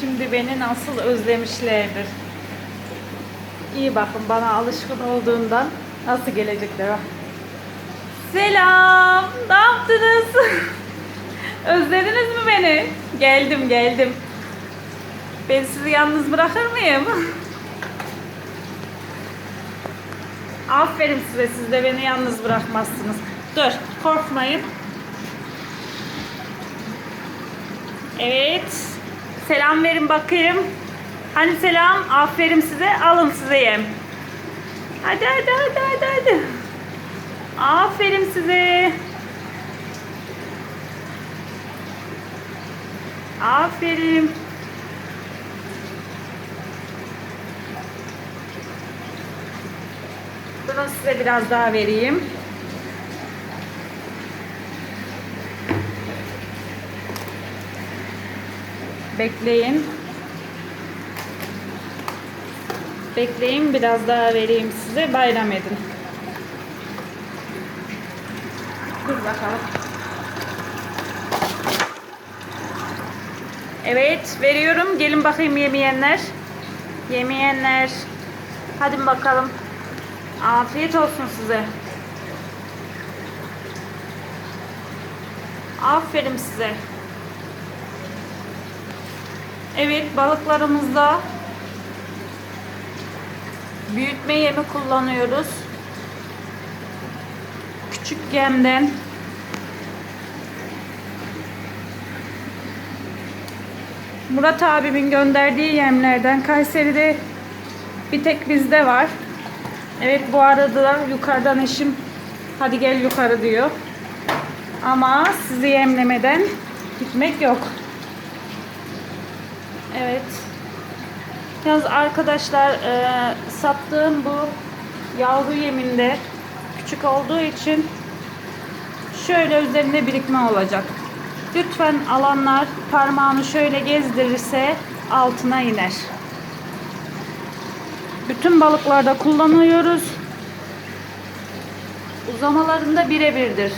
Şimdi beni nasıl özlemişlerdir. İyi bakın bana alışkın olduğundan nasıl gelecekler. Selam. Ne yaptınız? Özlediniz mi beni? Geldim geldim. Ben sizi yalnız bırakır mıyım? Aferin size siz de beni yalnız bırakmazsınız. Dur korkmayın. Evet. Selam verin bakayım. Hani selam aferin size alın size yem. Hadi hadi hadi hadi hadi. Aferin size. Aferin. Bunu size biraz daha vereyim. Bekleyin. Bekleyin biraz daha vereyim size bayram edin. Dur bakalım. Evet veriyorum. Gelin bakayım yemeyenler. Yemeyenler. Hadi bakalım. Afiyet olsun size. Aferin size. Evet balıklarımızda büyütme yemi kullanıyoruz. Küçük yemden Murat abimin gönderdiği yemlerden Kayseri'de bir tek bizde var. Evet bu arada da yukarıdan eşim hadi gel yukarı diyor. Ama sizi yemlemeden gitmek yok. Evet. Yalnız arkadaşlar e, sattığım bu yavru yeminde küçük olduğu için şöyle üzerinde birikme olacak. Lütfen alanlar parmağını şöyle gezdirirse altına iner. Bütün balıklarda kullanıyoruz. Uzamalarında birebirdir.